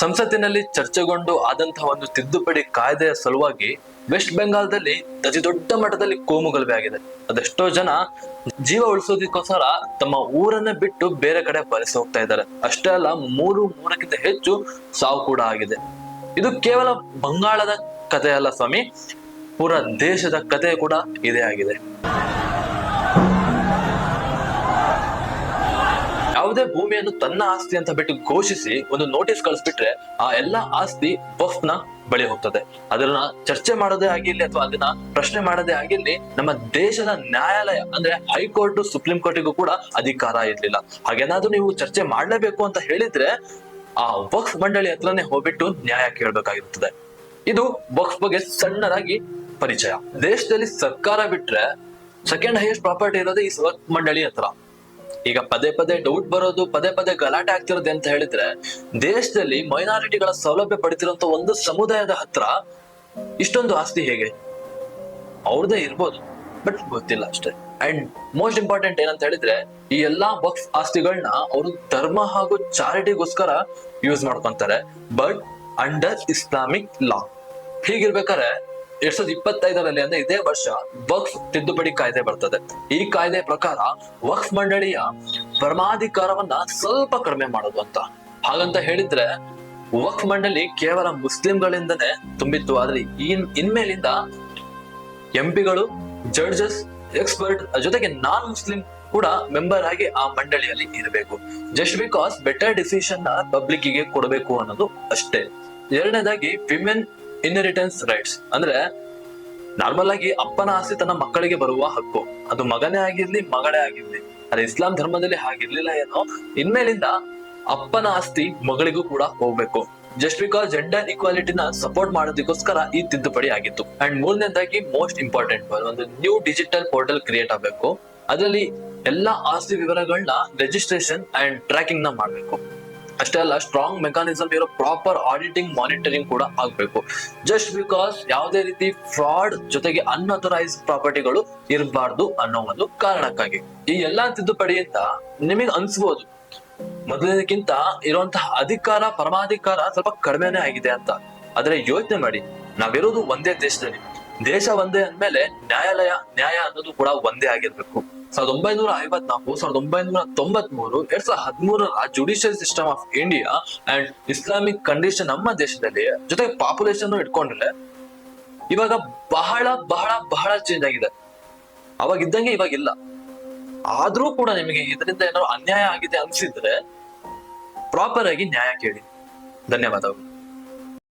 ಸಂಸತ್ತಿನಲ್ಲಿ ಚರ್ಚೆಗೊಂಡು ಆದಂತಹ ಒಂದು ತಿದ್ದುಪಡಿ ಕಾಯ್ದೆಯ ಸಲುವಾಗಿ ವೆಸ್ಟ್ ಬೆಂಗಾಲ್ದಲ್ಲಿ ಅತಿ ದೊಡ್ಡ ಮಟ್ಟದಲ್ಲಿ ಕೋಮುಗಲಭೆ ಆಗಿದೆ. ಅದೆಷ್ಟೋ ಜನ ಜೀವ ಉಳಿಸೋದಕ್ಕೋಸ್ಕರ ತಮ್ಮ ಊರನ್ನ ಬಿಟ್ಟು ಬೇರೆ ಕಡೆ ಬರೆಸಿ ಹೋಗ್ತಾ ಇದ್ದಾರೆ. ಅಷ್ಟೇ ಅಲ್ಲ, ಮೂರು ಮೂರಕ್ಕಿಂತ ಹೆಚ್ಚು ಸಾವು ಕೂಡ ಆಗಿದೆ. ಇದು ಕೇವಲ ಬಂಗಾಳದ ಕಥೆಯಲ್ಲ ಸ್ವಾಮಿ, ಪೂರ ದೇಶದ ಕಥೆ ಕೂಡ ಇದೇ ಆಗಿದೆ. ಭೂಮಿಯನ್ನು ತನ್ನ ಆಸ್ತಿ ಅಂತ ಬಿಟ್ಟು ಘೋಷಿಸಿ ಒಂದು ನೋಟಿಸ್ ಕಳಿಸ್ಬಿಟ್ರೆ ಆ ಎಲ್ಲಾ ಆಸ್ತಿ ಬಫ್ನ ಬಳಿ ಹೋಗ್ತದೆ. ಅದನ್ನ ಚರ್ಚೆ ಮಾಡೋದೇ ಆಗಿರ್ಲಿ ಅಥವಾ ಅದನ್ನ ಪ್ರಶ್ನೆ ಮಾಡೋದೇ ಆಗಿರ್ಲಿ, ನಮ್ಮ ದೇಶದ ನ್ಯಾಯಾಲಯ, ಅಂದ್ರೆ ಹೈಕೋರ್ಟ್, ಸುಪ್ರೀಂ ಕೋರ್ಟಿಗೂ ಕೂಡ ಅಧಿಕಾರ ಇರ್ಲಿಲ್ಲ. ಹಾಗೇನಾದ್ರೂ ನೀವು ಚರ್ಚೆ ಮಾಡ್ಲೇಬೇಕು ಅಂತ ಹೇಳಿದ್ರೆ ಆ ವಕ್ಫ್ ಮಂಡಳಿ ಹತ್ರನೇ ಹೋಗ್ಬಿಟ್ಟು ನ್ಯಾಯ ಕೇಳ್ಬೇಕಾಗಿರ್ತದೆ. ಇದು ವಕ್ಫ್ ಬಗ್ಗೆ ಸಣ್ಣದಾಗಿ ಪರಿಚಯ. ದೇಶದಲ್ಲಿ ಸರ್ಕಾರ ಬಿಟ್ರೆ ಸೆಕೆಂಡ್ ಹೈಯೆಸ್ಟ್ ಪ್ರಾಪರ್ಟಿ ಇರೋದೇ ಈ ವಕ್ಫ್ ಮಂಡಳಿ ಹತ್ರ. ಈಗ ಪದೇ ಪದೇ ಡೌಟ್ ಬರೋದು, ಪದೇ ಪದೇ ಗಲಾಟೆ ಆಗ್ತಿರೋದು ಅಂತ ಹೇಳಿದ್ರೆ, ದೇಶದಲ್ಲಿ ಮೈನಾರಿಟಿಗಳ ಸೌಲಭ್ಯ ಪಡಿತಿರುವಂತ ಒಂದು ಸಮುದಾಯದ ಹತ್ರ ಇಷ್ಟೊಂದು ಆಸ್ತಿ ಹೇಗೆ? ಅವ್ರದೇ ಇರ್ಬೋದು ಬಟ್ ಗೊತ್ತಿಲ್ಲ ಅಷ್ಟೇ. ಅಂಡ್ ಮೋಸ್ಟ್ ಇಂಪಾರ್ಟೆಂಟ್ ಏನಂತ ಹೇಳಿದ್ರೆ, ಈ ಎಲ್ಲಾ ಬಕ್ಸ್ ಆಸ್ತಿಗಳನ್ನ ಅವರು ಧರ್ಮ ಹಾಗೂ ಚಾರಿಟಿಗೋಸ್ಕರ ಯೂಸ್ ಮಾಡ್ಕೊಂತಾರೆ ಬಟ್ ಅಂಡರ್ ಇಸ್ಲಾಮಿಕ್ ಲಾ ಹೀಗಿರ್ಬೇಕಾದ್ರೆ ಎರಡ್ ಸಾವಿರದ ಇಪ್ಪತ್ತೈದರಲ್ಲಿ ಅಂದ್ರೆ ಇದೇ ವರ್ಷ ವಕ್ಫ್ ತಿದ್ದುಪಡಿ ಕಾಯ್ದೆ ಬರ್ತದೆ. ಈ ಕಾಯ್ದೆ ಪ್ರಕಾರ ವಕ್ಫ್ ಮಂಡಳಿಯ ಪರಮಾಧಿಕಾರವನ್ನ ಸ್ವಲ್ಪ ಕಡಿಮೆ ಮಾಡೋದು ಅಂತ. ಹಾಗಂತ ಹೇಳಿದ್ರೆ ವಕ್ಫ್ ಮಂಡಳಿ ಕೇವಲ ಮುಸ್ಲಿಂಗಳಿಂದನೇ ತುಂಬಿತ್ತು. ಆದ್ರೆ ಇನ್, ಇನ್ಮೇಲಿಂದ ಎಂಪಿಗಳು, ಜಡ್ಜಸ್, ಎಕ್ಸ್ಪರ್ಟ್ ಜೊತೆಗೆ ನಾನ್ ಮುಸ್ಲಿಂ ಕೂಡ ಮೆಂಬರ್ ಆಗಿ ಆ ಮಂಡಳಿಯಲ್ಲಿ ಇರಬೇಕು. ಜಸ್ಟ್ ಬಿಕಾಸ್ ಬೆಟರ್ ಡಿಸಿಷನ್ನ ಪಬ್ಲಿಕ್ಗೆ ಕೊಡಬೇಕು ಅನ್ನೋದು ಅಷ್ಟೇ. ಎರಡನೇದಾಗಿ ವಿಮೆನ್ ಇನ್ಹೆರಿಟೆನ್ಸ್ ರೈಟ್ಸ್ ಅಂದ್ರೆ ನಾರ್ಮಲ್ ಆಗಿ ಅಪ್ಪನ ಆಸ್ತಿ ತನ್ನ ಮಕ್ಕಳಿಗೆ ಬರುವ ಹಕ್ಕು. ಅದು ಮಗನೇ ಆಗಿರ್ಲಿ, ಮಗಳೇ ಆಗಿರ್ಲಿ. ಅದು ಇಸ್ಲಾಂ ಧರ್ಮದಲ್ಲಿ ಹಾಗಿರ್ಲಿಲ್ಲ ಏನೋ, ಇನ್ಮೇಲಿಂದ ಅಪ್ಪನ ಆಸ್ತಿ ಮಗಳಿಗೂ ಕೂಡ ಹೋಗ್ಬೇಕು. ಜಸ್ಟ್ ಬಿಕಾಸ್ ಜೆಂಡರ್ ಇಕ್ವಾಲಿಟಿನ ಸಪೋರ್ಟ್ ಮಾಡೋದಕ್ಕೋಸ್ಕರ ಈ ತಿದ್ದುಪಡಿ ಆಗಿತ್ತು. ಅಂಡ್ ಮೂರನೇದಾಗಿ ಮೋಸ್ಟ್ ಇಂಪಾರ್ಟೆಂಟ್ ಒಂದು ನ್ಯೂ ಡಿಜಿಟಲ್ ಪೋರ್ಟಲ್ ಕ್ರಿಯೇಟ್ ಆಗಬೇಕು. ಅದರಲ್ಲಿ ಎಲ್ಲಾ ಆಸ್ತಿ ವಿವರಗಳನ್ನ ರಿಜಿಸ್ಟ್ರೇಷನ್ ಅಂಡ್ ಟ್ರ್ಯಾಕಿಂಗ್ನ ಮಾಡಬೇಕು. ಅಷ್ಟೇ ಅಲ್ಲ ಸ್ಟ್ರಾಂಗ್ ಮೆಕಾನಿಸಮ್ ಇರೋ ಪ್ರಾಪರ್ ಆಡಿಟಿಂಗ್ ಮಾನಿಟರಿಂಗ್ ಕೂಡ ಆಗ್ಬೇಕು. ಜಸ್ಟ್ ಬಿಕಾಸ್ ಯಾವುದೇ ರೀತಿ ಫ್ರಾಡ್ ಜೊತೆಗೆ ಅನ್ಅಥರೈಸ್ ಪ್ರಾಪರ್ಟಿಗಳು ಇರಬಾರ್ದು ಅನ್ನೋ ಒಂದು ಕಾರಣಕ್ಕಾಗಿ. ಈ ಎಲ್ಲಾ ತಿದ್ದುಪಡಿಯಿಂದ ನಿಮಗೆ ಅನ್ಸ್ಬೋದು. ಮೊದಲಿನಕ್ಕಿಂತ ಇರುವಂತಹ ಅಧಿಕಾರ, ಪರಮಾಧಿಕಾರ ಸ್ವಲ್ಪ ಕಡಿಮೆನೇ ಆಗಿದೆ ಅಂತ. ಆದ್ರೆ ಯೋಚನೆ ಮಾಡಿ, ನಾವಿರೋದು ಒಂದೇ ದೇಶದಲ್ಲಿ. ದೇಶ ಒಂದೇ ಅಂದ್ಮೇಲೆ ನ್ಯಾಯಾಲಯ, ನ್ಯಾಯ ಅನ್ನೋದು ಕೂಡ ಒಂದೇ ಆಗಿರ್ಬೇಕು. ಸಾವಿರದ ಒಂಬೈನೂರ ಐವತ್ನಾಲ್ಕು, ಸಾವಿರದ ಒಂಬೈನೂರ ತೊಂಬತ್ ಮೂರು ಎರಡ್ ಸಾವಿರದ ಹದಿಮೂರರ judicial system of India and Islamic condition ನಮ್ಮ ದೇಶದಲ್ಲಿ ಜೊತೆಗೆ ಪಾಪ್ಯುಲೇಷನ್ ಇಟ್ಕೊಂಡ್ರೆ ಇವಾಗ ಬಹಳ ಬಹಳ ಬಹಳ ಚೇಂಜ್ ಆಗಿದೆ. ಅವಾಗ ಇದ್ದಂಗೆ ಇವಾಗ ಇಲ್ಲ. ಆದ್ರೂ ಕೂಡ ನಿಮಗೆ ಇದರಿಂದ ಏನಾದ್ರು ಅನ್ಯಾಯ ಆಗಿದೆ ಅನ್ಸಿದ್ರೆ ಪ್ರಾಪರ್ ಆಗಿ ನ್ಯಾಯ ಕೇಳಿ. ಧನ್ಯವಾದಗಳು.